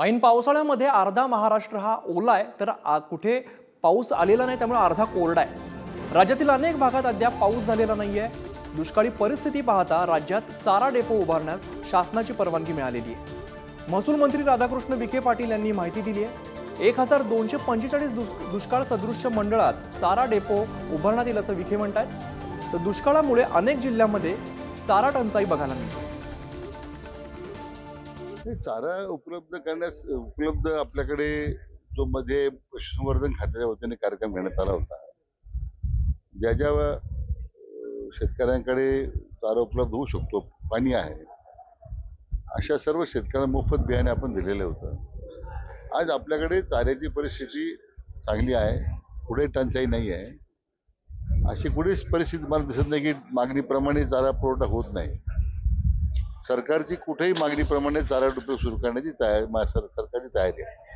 ऐन पावसाळ्यामध्ये अर्धा महाराष्ट्र हा ओला आहे तर आ- कुठे पाऊस आलेला नाही त्यामुळे अर्धा कोरडा आहे. राज्यातील अनेक भागात अद्याप पाऊस झालेला नाही आहे दुष्काळी परिस्थिती पाहता राज्यात चारा डेपो उभारण्यास शासनाची परवानगी मिळालेली आहे. महसूल मंत्री राधाकृष्ण विखे पाटील यांनी माहिती दिली आहे. एक हजार दोनशे पंचेचाळीस दुष्काळ सदृश्य मंडळात चारा डेपो उभारण्यात येईल असं विखे म्हणतात तर दुष्काळामुळे अनेक जिल्ह्यांमध्ये चारा टंचाई बघायला मिळते. चारा उपलब्ध करण्यास उपलब्ध आपल्याकडे जो मध्ये पशुसंवर्धन खात्याच्या वतीने कार्यक्रम घेण्यात आला होता. ज्या ज्या शेतकऱ्यांकडे चारा उपलब्ध होऊ शकतो पाणी आहे अशा सर्व शेतकऱ्यांना मोफत बियाणे आपण दिलेलं होतं. आज आपल्याकडे चाऱ्याची परिस्थिती चांगली आहे पुढे टंचाई नाही आहे. अशी कुठेच परिस्थिती मला दिसत नाही की मागणीप्रमाणे चारा पुरवठा होत नाही. सरकारची कुठेही मागणीप्रमाणे चारा उपयोग सुरू करण्याची तयारी सरकारची तयारी आहे.